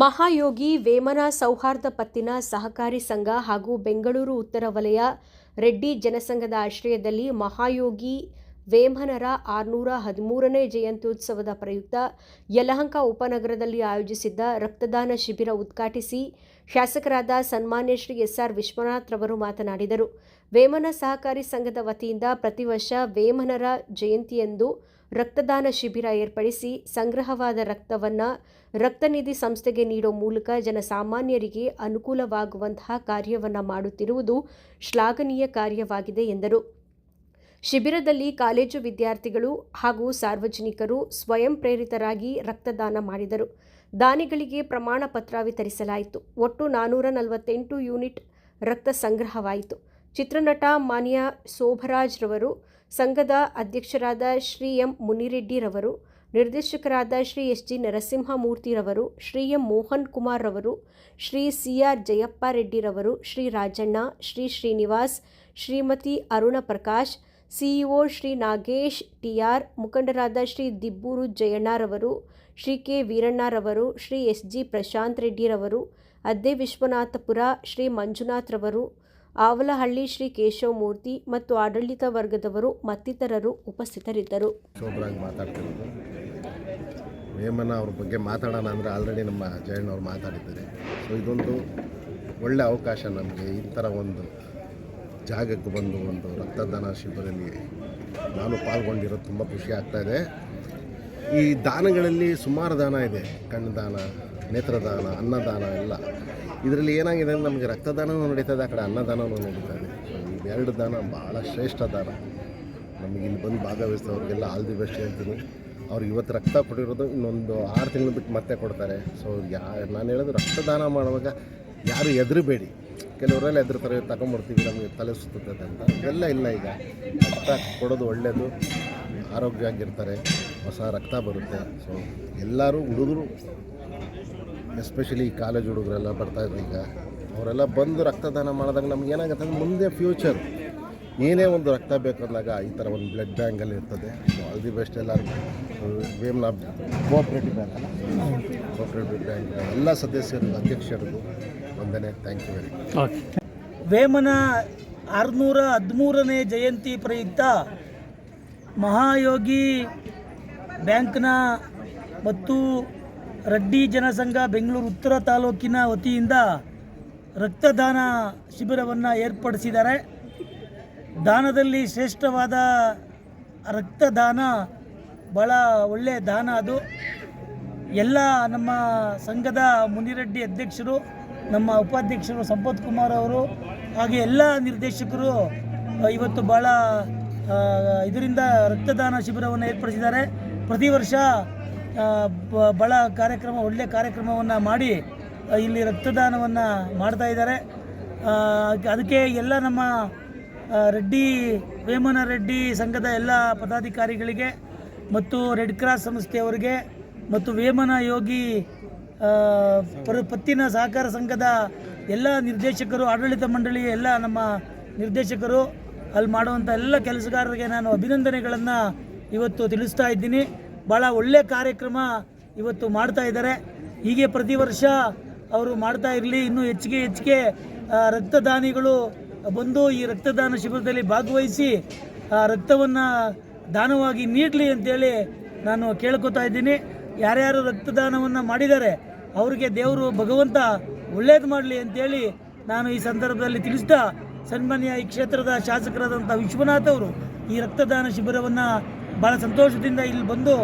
ಮಹಾಯೋಗಿ ವೇಮನ ಸೌಹಾರ್ದ ಪತ್ತಿನ ಸಹಕಾರಿ ಸಂಘ ಹಾಗೂ ಬೆಂಗಳೂರು ಉತ್ತರ ವಲಯ ರೆಡ್ಡಿ ಜನಸಂಘದ ಆಶ್ರಯದಲ್ಲಿ ಮಹಾಯೋಗಿ ವೇಮನರ ಆರುನೂರ ಹದಿಮೂರನೇ ಜಯಂತ್ಯುತ್ಸವದ ಪ್ರಯುಕ್ತ ಯಲಹಂಕ ಉಪನಗರದಲ್ಲಿ ಆಯೋಜಿಸಿದ್ದ ರಕ್ತದಾನ ಶಿಬಿರ ಉದ್ಘಾಟಿಸಿ ಶಾಸಕರಾದ ಸನ್ಮಾನ್ಯ ಶ್ರೀ ಎಸ್ಆರ್ ವಿಶ್ವನಾಥ್ ರವರು ಮಾತನಾಡಿದರು. ವೇಮನ ಸಹಕಾರಿ ಸಂಘದ ವತಿಯಿಂದ ಪ್ರತಿ ವರ್ಷ ವೇಮನರ ಜಯಂತಿಯಂದು ರಕ್ತದಾನ ಶಿಬಿರ ಏರ್ಪಡಿಸಿ ಸಂಗ್ರಹವಾದ ರಕ್ತವನ್ನು ರಕ್ತನಿಧಿ ಸಂಸ್ಥೆಗೆ ನೀಡೋ ಮೂಲಕ ಜನಸಾಮಾನ್ಯರಿಗೆ ಅನುಕೂಲವಾಗುವಂತಹ ಕಾರ್ಯವನ್ನು ಮಾಡುತ್ತಿರುವುದು ಶ್ಲಾಘನೀಯ ಕಾರ್ಯವಾಗಿದೆ ಎಂದರು. ಶಿಬಿರದಲ್ಲಿ ಕಾಲೇಜು ವಿದ್ಯಾರ್ಥಿಗಳು ಹಾಗೂ ಸಾರ್ವಜನಿಕರು ಸ್ವಯಂ ಪ್ರೇರಿತರಾಗಿ ರಕ್ತದಾನ ಮಾಡಿದರು. ದಾನಿಗಳಿಗೆ ಪ್ರಮಾಣ ಪತ್ರ ವಿತರಿಸಲಾಯಿತು. ಒಟ್ಟು ನಾನ್ನೂರ ನಲವತ್ತೆಂಟು ಯೂನಿಟ್ ರಕ್ತ ಸಂಗ್ರಹವಾಯಿತು. ಚಿತ್ರನಟ ಮಾನ್ಯ ಶೋಭರಾಜ್ ರವರು ಸಂಘದ ಅಧ್ಯಕ್ಷರಾದ ಶ್ರೀ ಎಂ ಮುನಿರೆಡ್ಡಿರವರು, ನಿರ್ದೇಶಕರಾದ ಶ್ರೀ ಎಸ್ ಜಿ ನರಸಿಂಹಮೂರ್ತಿರವರು, ಶ್ರೀ ಎಂ ಮೋಹನ್ ಕುಮಾರ್ ರವರು ಶ್ರೀ ಸಿ ಆರ್ ಜಯಪ್ಪ ರೆಡ್ಡಿರವರು ಶ್ರೀ ರಾಜಣ್ಣ, ಶ್ರೀ ಶ್ರೀನಿವಾಸ್, ಶ್ರೀಮತಿ ಅರುಣ ಪ್ರಕಾಶ್, ಸಿಇಒ ಶ್ರೀ ನಾಗೇಶ್ ಟಿಆರ್ ಮುಖಂಡರಾದ ಶ್ರೀ ದಿಬ್ಬೂರು ಜಯಣ್ಣರವರು, ಶ್ರೀ ಕೆ ವೀರಣ್ಣರವರು, ಶ್ರೀ ಎಸ್ ಜಿ ಪ್ರಶಾಂತ್ ರೆಡ್ಡಿರವರು ಅದ್ದೆ ವಿಶ್ವನಾಥಪುರ ಶ್ರೀ ಮಂಜುನಾಥ್ ರವರು ಆವಲಹಳ್ಳಿ ಶ್ರೀ ಕೇಶವಮೂರ್ತಿ ಮತ್ತು ಆಡಳಿತ ವರ್ಗದವರು ಮತ್ತಿತರರು ಉಪಸ್ಥಿತರಿದ್ದರು. ವೇಮನ ಅವ್ರ ಬಗ್ಗೆ ಮಾತಾಡೋಣ ಅಂದರೆ ಆಲ್ರೆಡಿ ನಮ್ಮ ಜಯಣ್ಣವ್ರು ಮಾತಾಡಿದ್ದಾರೆ. ಸೊ ಇದೊಂದು ಒಳ್ಳೆ ಅವಕಾಶ ನಮಗೆ. ಈ ಥರ ಒಂದು ಜಾಗಕ್ಕೆ ಬಂದು ಒಂದು ರಕ್ತದಾನ ಶಿಬಿರದಲ್ಲಿ ನಾನು ಪಾಲ್ಗೊಂಡಿರೋದು ತುಂಬ ಖುಷಿ ಆಗ್ತಾಯಿದೆ ಈ ದಾನಗಳಲ್ಲಿ ಸುಮಾರು ದಾನ ಇದೆ. ಕಣ್ಣು ದಾನ ನೇತ್ರದಾನ, ಅನ್ನದಾನ ಎಲ್ಲ. ಇದರಲ್ಲಿ ಏನಾಗಿದೆ ಅಂದರೆ ನಮಗೆ ರಕ್ತದಾನವೂ ನಡೀತದೆ, ಆ ಕಡೆ ಅನ್ನದಾನವೂ ನಡೀತದೆ. ಇವೆರಡು ದಾನ ಭಾಳ ಶ್ರೇಷ್ಠ ದಾನ. ನಮಗೆ ಇಲ್ಲಿ ಬಂದು ಭಾಗವಹಿಸಿದವ್ರಿಗೆಲ್ಲ ಆಲ್ ದಿ ಬೆಸ್ಟ್ ಹೇಳ್ತೀನಿ. ಅವ್ರಿಗೆ ಇವತ್ತು ರಕ್ತ ಕೊಟ್ಟಿರೋದು ಇನ್ನೊಂದು ಆರು ತಿಂಗಳು ಬಿಟ್ಟು ಮತ್ತೆ ಕೊಡ್ತಾರೆ. ಸೊ ಯಾ ನಾನು ಹೇಳೋದು ರಕ್ತದಾನ ಮಾಡುವಾಗ ಯಾರು ಹೆದರಬೇಡಿ. ಕೆಲವರೆಲ್ಲ ಹೆದರ್ತಾರೆ ತಗೊಂಬರ್ತೀವಿ ನಮಗೆ ತಲೆ ಸುತ್ತದೆ ಅಂತ. ಇದೆಲ್ಲ ಇಲ್ಲ ಈಗ. ರಕ್ತ ಕೊಡೋದು ಒಳ್ಳೆಯದು ಆರೋಗ್ಯ ಆಗಿರ್ತಾರೆ ಹೊಸ ರಕ್ತ ಬರುತ್ತೆ. ಸೊ ಎಲ್ಲರೂ ಹುಡುಗರು ಎಸ್ಪೆಷಲಿ ಈ ಕಾಲೇಜ್ ಹುಡುಗರೆಲ್ಲ ಬರ್ತಾಯಿದ್ರು ಈಗ ಅವರೆಲ್ಲ ಬಂದು ರಕ್ತದಾನ ಮಾಡಿದಾಗ ನಮ್ಗೆ ಏನಾಗುತ್ತೆ ಅಂದ್ರೆ ಮುಂದೆ ಫ್ಯೂಚರ್ ಏನೇ ಒಂದು ರಕ್ತ ಬೇಕು ಅಂದಾಗ ಈ ಥರ ಒಂದು ಬ್ಲಡ್ ಬ್ಯಾಂಕಲ್ಲಿ ಇರ್ತದೆ. ಸೊ ಆಲ್ ದಿ ಬೆಸ್ಟ್ ಎಲ್ಲ ವೇಮ್ನ ಕೋಆಪ್ರೇಟಿವ್ ಬ್ಯಾಂಕ್ ಅಲ್ಲ? ಕೋಆಪ್ರೇಟಿವ್ ಬ್ಯಾಂಕ್ ಎಲ್ಲ ಸದಸ್ಯರು ಅಧ್ಯಕ್ಷರಿಗೂ ವಂದನೆ. Thank you very much Vemana ಆರುನೂರ ಹದಿಮೂರನೇ ಜಯಂತಿ ಪ್ರಯುಕ್ತ ಮಹಾಯೋಗಿ ಬ್ಯಾಂಕ್ನ ಮತ್ತು ರೆಡ್ಡಿ ಜನಸಂಘ ಬೆಂಗಳೂರು ಉತ್ತರ ತಾಲೂಕಿನ ವತಿಯಿಂದ ರಕ್ತದಾನ ಶಿಬಿರವನ್ನು ಏರ್ಪಡಿಸಿದ್ದಾರೆ. ದಾನದಲ್ಲಿ ಶ್ರೇಷ್ಠವಾದ ರಕ್ತದಾನ ಭಾಳ ಒಳ್ಳೆಯ ದಾನ ಅದು. ಎಲ್ಲ ನಮ್ಮ ಸಂಘದ ಮುನಿರೆಡ್ಡಿ ಅಧ್ಯಕ್ಷರು, ನಮ್ಮ ಉಪಾಧ್ಯಕ್ಷರು ಸಂಪತ್ ಕುಮಾರ್ ಅವರು, ಹಾಗೆ ಎಲ್ಲ ನಿರ್ದೇಶಕರು ಇವತ್ತು ಭಾಳ ಇದರಿಂದ ರಕ್ತದಾನ ಶಿಬಿರವನ್ನು ಏರ್ಪಡಿಸಿದ್ದಾರೆ. ಪ್ರತಿ ವರ್ಷ ಭಾಳ ಕಾರ್ಯಕ್ರಮ ಒಳ್ಳೆಯ ಕಾರ್ಯಕ್ರಮವನ್ನು ಮಾಡಿ ಇಲ್ಲಿ ರಕ್ತದಾನವನ್ನು ಮಾಡ್ತಾ ಇದ್ದಾರೆ. ಅದಕ್ಕೆ ಎಲ್ಲ ನಮ್ಮ ರೆಡ್ಡಿ, ವೇಮನ ರೆಡ್ಡಿ ಸಂಘದ ಎಲ್ಲ ಪದಾಧಿಕಾರಿಗಳಿಗೆ ಮತ್ತು ರೆಡ್ ಕ್ರಾಸ್ ಸಂಸ್ಥೆಯವರಿಗೆ ಮತ್ತು ವೇಮನ ಯೋಗಿ ಪತ್ತಿನ ಸಹಕಾರ ಸಂಘದ ಎಲ್ಲ ನಿರ್ದೇಶಕರು, ಆಡಳಿತ ಮಂಡಳಿ ಎಲ್ಲ ನಮ್ಮ ನಿರ್ದೇಶಕರು, ಅಲ್ಲಿ ಮಾಡುವಂಥ ಎಲ್ಲ ಕೆಲಸಗಾರರಿಗೆ ನಾನು ಅಭಿನಂದನೆಗಳನ್ನು ಇವತ್ತು ತಿಳಿಸ್ತಾ ಇದ್ದೀನಿ. ಭಾಳ ಒಳ್ಳೆಯ ಕಾರ್ಯಕ್ರಮ ಇವತ್ತು ಮಾಡ್ತಾ ಇದ್ದಾರೆ. ಹೀಗೆ ಪ್ರತಿ ವರ್ಷ ಅವರು ಮಾಡ್ತಾ ಇರಲಿ. ಇನ್ನೂ ಹೆಚ್ಚಿಗೆ ಹೆಚ್ಚಿಗೆ ರಕ್ತದಾನಿಗಳು ಬಂದು ಈ ರಕ್ತದಾನ ಶಿಬಿರದಲ್ಲಿ ಭಾಗವಹಿಸಿ ರಕ್ತವನ್ನು ದಾನವಾಗಿ ನೀಡಲಿ ಅಂತೇಳಿ ನಾನು ಕೇಳ್ಕೊತಾ ಇದ್ದೀನಿ. ಯಾರ್ಯಾರು ರಕ್ತದಾನವನ್ನು ಮಾಡಿದ್ದಾರೆ, ಅವರಿಗೆ ದೇವರು ಭಗವಂತ ಒಳ್ಳೇದು ಮಾಡಲಿ ಅಂತೇಳಿ ನಾನು ಈ ಸಂದರ್ಭದಲ್ಲಿ ತಿಳಿಸ್ತಾ, ಸನ್ಮಾನ್ಯ ಈ ಕ್ಷೇತ್ರದ ಶಾಸಕರಾದಂಥ ವಿಶ್ವನಾಥ್ ಅವರು ಈ ರಕ್ತದಾನ ಶಿಬಿರವನ್ನು ಭಾಳ ಸಂತೋಷದಿಂದ ಇಲ್ಲಿ ಬಂದು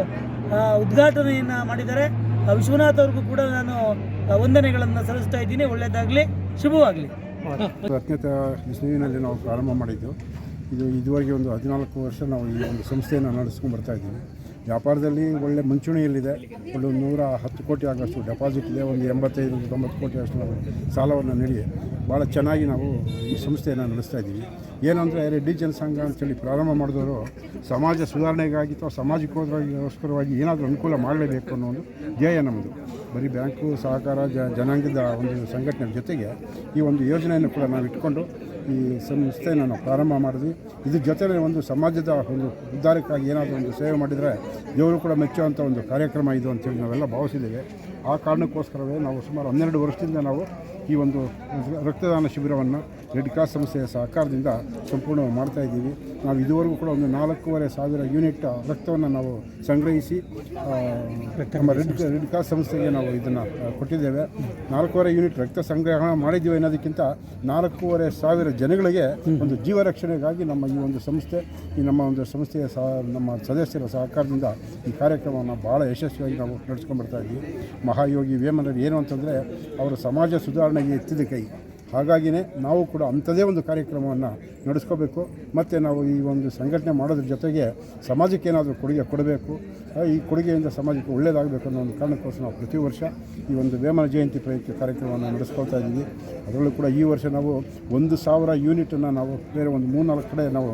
ಉದ್ಘಾಟನೆಯನ್ನು ಮಾಡಿದ್ದಾರೆ. ವಿಶ್ವನಾಥ್ ಅವ್ರಿಗೂ ಕೂಡ ನಾನು ವಂದನೆಗಳನ್ನು ಸಲ್ಲಿಸ್ತಾ ಇದ್ದೀನಿ. ಒಳ್ಳೆಯದಾಗಲಿ ಶುಭವಾಗಲಿ. ನಾವು ಪ್ರಾರಂಭ ಮಾಡಿದ್ದು ಇದು ಇದುವರೆಗೆ ಒಂದು ಹದಿನಾಲ್ಕು ವರ್ಷ ನಾವು ಈ ಒಂದು ಸಂಸ್ಥೆಯನ್ನು ನಡೆಸ್ಕೊಂಡು ಬರ್ತಾ ಇದ್ದೀವಿ. ವ್ಯಾಪಾರದಲ್ಲಿ ಒಳ್ಳೆ ಮುಂಚೂಣಿಯಲ್ಲಿದೆ. ಒಂದು ನೂರ ಹತ್ತು ಕೋಟಿ ಆಗೋಷ್ಟು ಡೆಪಾಸಿಟ್ ಇದೆ. ಒಂದು ಎಂಬತ್ತೈದು ತೊಂಬತ್ತು ಕೋಟಿ ಅಷ್ಟು ಸಾಲವನ್ನು ನೀಡಿ. ಭಾಳ ಚೆನ್ನಾಗಿ ನಾವು ಈ ಸಂಸ್ಥೆಯನ್ನು ನಡೆಸ್ತಾ ಇದ್ದೀವಿ. ಏನಂದರೆ ರೆಡ್ಡಿ ಜನಸಂಘ ಅಂತೇಳಿ ಪ್ರಾರಂಭ ಮಾಡಿದವರು ಸಮಾಜ ಸುಧಾರಣೆಗಾಗಿ ಅಥವಾ ಸಮಾಜಕ್ಕೋಸ್ಕರವಾಗಿ ಏನಾದರೂ ಅನುಕೂಲ ಮಾಡಲೇಬೇಕು ಅನ್ನೋ ಒಂದು ಧ್ಯೇಯ ನಮ್ಮದು ಬರೀ ಬ್ಯಾಂಕು ಸಹಕಾರ ಜನಾಂಗದ ಒಂದು ಸಂಘಟನೆ ಜೊತೆಗೆ ಈ ಒಂದು ಯೋಜನೆಯನ್ನು ಕೂಡ ನಾವು ಇಟ್ಕೊಂಡು ಈ ಸಂಸ್ಥೆಯನ್ನು ನಾವು ಪ್ರಾರಂಭ ಮಾಡಿದ್ವಿ. ಇದ್ರ ಜೊತೆಗೆ ಒಂದು ಸಮಾಜದ ಒಂದು ಉದ್ಧಾರಕ್ಕಾಗಿ ಏನಾದರೂ ಒಂದು ಸೇವೆ ಮಾಡಿದರೆ ದೇವರು ಕೂಡ ಮೆಚ್ಚುವಂಥ ಒಂದು ಕಾರ್ಯಕ್ರಮ ಇದು ಅಂತೇಳಿ ನಾವೆಲ್ಲ ಭಾವಿಸಿದ್ದೇವೆ. ಆ ಕಾರಣಕ್ಕೋಸ್ಕರವೇ ನಾವು ಸುಮಾರು ಹನ್ನೆರಡು ವರ್ಷದಿಂದ ನಾವು ಈ ಒಂದು ರಕ್ತದಾನ ಶಿಬಿರವನ್ನು ರೆಡ್ ಕ್ರಾಸ್ ಸಂಸ್ಥೆಯ ಸಹಕಾರದಿಂದ ಸಂಪೂರ್ಣ ಮಾಡ್ತಾ ಇದ್ದೀವಿ. ನಾವು ಇದುವರೆಗೂ ಕೂಡ ಒಂದು ನಾಲ್ಕೂವರೆ ಸಾವಿರ ಯೂನಿಟ್ ರಕ್ತವನ್ನು ನಾವು ಸಂಗ್ರಹಿಸಿ ನಮ್ಮ ರೆಡ್ ರೆಡ್ ಕ್ರಾಸ್ ಸಂಸ್ಥೆಗೆ ನಾವು ಇದನ್ನು ಕೊಟ್ಟಿದ್ದೇವೆ. ನಾಲ್ಕೂವರೆ ಯೂನಿಟ್ ರಕ್ತ ಸಂಗ್ರಹಣ ಮಾಡಿದ್ದೀವಿ ಅನ್ನೋದಕ್ಕಿಂತ ನಾಲ್ಕೂವರೆ ಸಾವಿರ ಜನಗಳಿಗೆ ಒಂದು ಜೀವ ರಕ್ಷಣೆಗಾಗಿ ನಮ್ಮ ಈ ಒಂದು ಸಂಸ್ಥೆ, ಈ ನಮ್ಮ ಒಂದು ಸಂಸ್ಥೆಯ ಸಹ, ನಮ್ಮ ಸದಸ್ಯರ ಸಹಕಾರದಿಂದ ಈ ಕಾರ್ಯಕ್ರಮವನ್ನು ಭಾಳ ಯಶಸ್ವಿಯಾಗಿ ನಾವು ನಡೆಸ್ಕೊಂಡು ಬರ್ತಾ ಇದ್ದೀವಿ. ಮಹಾಯೋಗಿ ವೇಮನರು ಏನು ಅಂತಂದರೆ, ಅವರು ಸಮಾಜ me que tú. ಹಾಗಾಗಿಯೇ ನಾವು ಕೂಡ ಅಂಥದೇ ಒಂದು ಕಾರ್ಯಕ್ರಮವನ್ನು ನಡೆಸ್ಕೋಬೇಕು. ಮತ್ತು ನಾವು ಈ ಒಂದು ಸಂಘಟನೆ ಮಾಡೋದ್ರ ಜೊತೆಗೆ ಸಮಾಜಕ್ಕೆ ಏನಾದರೂ ಕೊಡುಗೆ ಕೊಡಬೇಕು. ಈ ಕೊಡುಗೆಯಿಂದ ಸಮಾಜಕ್ಕೆ ಒಳ್ಳೆಯದಾಗಬೇಕು ಅನ್ನೋ ಒಂದು ಕಾರಣಕ್ಕೋಸ್ಕರ ನಾವು ಪ್ರತಿ ವರ್ಷ ಈ ಒಂದು ವೇಮನ ಜಯಂತಿ ಪ್ರಯುಕ್ತ ಕಾರ್ಯಕ್ರಮವನ್ನು ನಡೆಸ್ಕೊಳ್ತಾ ಇದ್ದೀವಿ. ಅದರಲ್ಲೂ ಕೂಡ ಈ ವರ್ಷ ನಾವು ಒಂದು ಸಾವಿರ ಯೂನಿಟನ್ನು ನಾವು ಬೇರೆ ಒಂದು ಮೂರ್ನಾಲ್ಕು ಕಡೆ ನಾವು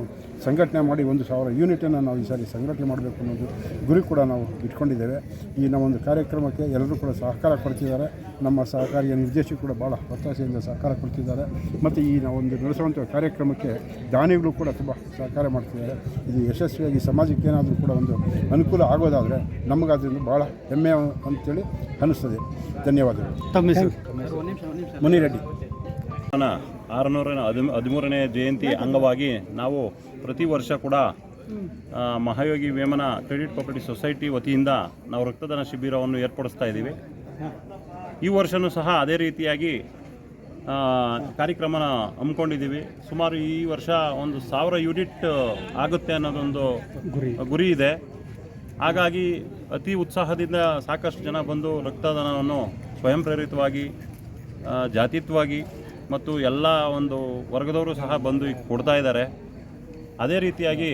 ಸಂಘಟನೆ ಮಾಡಿ ಒಂದು ಸಾವಿರ ಯೂನಿಟನ್ನು ನಾವು ಈ ಸಾರಿ ಸಂಘಟನೆ ಮಾಡಬೇಕು ಅನ್ನೋದು ಗುರಿ ಕೂಡ ನಾವು ಇಟ್ಕೊಂಡಿದ್ದೇವೆ. ಈ ಒಂದು ಕಾರ್ಯಕ್ರಮಕ್ಕೆ ಎಲ್ಲರೂ ಕೂಡ ಸಹಕಾರ ಕೊಡ್ತಿದ್ದಾರೆ. ನಮ್ಮ ಸಹಕಾರಿಯ ನಿರ್ದೇಶಕ ಕೂಡ ಭಾಳ ಒತ್ತಾಸೆಯಿಂದ ಸಹಕಾರ ಕೊಡ್ತಿದ್ದಾರೆ ಮತ್ತು ಈ ನಾವೊಂದು ಒಂದು ನಡೆಸುವಂಥ ಕಾರ್ಯಕ್ರಮಕ್ಕೆ ದಾನಿಗಳು ಕೂಡ ತುಂಬ ಸಹಕಾರ ಮಾಡ್ತಿದ್ದಾರೆ. ಇದು ಯಶಸ್ವಿಯಾಗಿ ಸಮಾಜಕ್ಕೆ ಏನಾದರೂ ಕೂಡ ಒಂದು ಅನುಕೂಲ ಆಗೋದಾದರೆ ನಮಗಾದ್ರಿಂದ ಭಾಳ ಹೆಮ್ಮೆ ಅಂತೇಳಿ ಅನ್ನಿಸ್ತದೆ. ಧನ್ಯವಾದಗಳು. ಮುನಿರೆಡ್ಡಿ. ನ ಆರುನೂರ ಹದಿಮ್ ಹದಿಮೂರನೇ ಜಯಂತಿ ಅಂಗವಾಗಿ ನಾವು ಪ್ರತಿ ವರ್ಷ ಕೂಡ Mahayogi Vemana credit cooperative society ವತಿಯಿಂದ ನಾವು ರಕ್ತದಾನ ಶಿಬಿರವನ್ನು ಏರ್ಪಡಿಸ್ತಾ ಇದ್ದೀವಿ. ಈ ವರ್ಷವೂ ಸಹ ಅದೇ ರೀತಿಯಾಗಿ ಕಾರ್ಯಕ್ರಮನ ಹಮ್ಮಿಕೊಂಡಿದ್ದೀವಿ. ಸುಮಾರು ಈ ವರ್ಷ ಒಂದು ಸಾವಿರ ಯೂನಿಟ್ ಆಗುತ್ತೆ ಅನ್ನೋದೊಂದು ಗುರಿ. ಇದೆ. ಹಾಗಾಗಿ ಅತಿ ಉತ್ಸಾಹದಿಂದ ಸಾಕಷ್ಟು ಜನ ಬಂದು ರಕ್ತದಾನವನ್ನು ಸ್ವಯಂ ಪ್ರೇರಿತವಾಗಿ ಜಾತಿತ್ವವಾಗಿ ಮತ್ತು ಎಲ್ಲ ಒಂದು ವರ್ಗದವರು ಸಹ ಬಂದು ಈಗ ಕೊಡ್ತಾ ಇದ್ದಾರೆ. ಅದೇ ರೀತಿಯಾಗಿ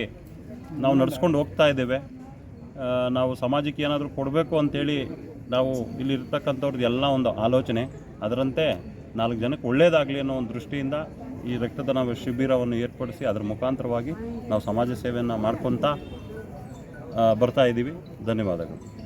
ನಾವು ನಡೆಸ್ಕೊಂಡು ಹೋಗ್ತಾ ಇದ್ದೇವೆ. ನಾವು ಸಮಾಜಕ್ಕೆ ಏನಾದರೂ ಕೊಡಬೇಕು ಅಂತೇಳಿ ನಾವು ಇಲ್ಲಿರ್ತಕ್ಕಂಥವ್ರದ್ದು ಎಲ್ಲ ಒಂದು ಆಲೋಚನೆ. ಅದರಂತೆ ನಾಲ್ಕು ಜನಕ್ಕೆ ಒಳ್ಳೆಯದಾಗಲಿ ಅನ್ನೋ ಒಂದು ದೃಷ್ಟಿಯಿಂದ ಈ ರಕ್ತದಾನ ಶಿಬಿರವನ್ನು ಏರ್ಪಡಿಸಿ ಅದರ ಮುಖಾಂತರವಾಗಿ ನಾವು ಸಮಾಜ ಸೇವೆಯನ್ನು ಮಾಡ್ಕೊತಾ ಬರ್ತಾ ಇದ್ದೀವಿ ಧನ್ಯವಾದಗಳು.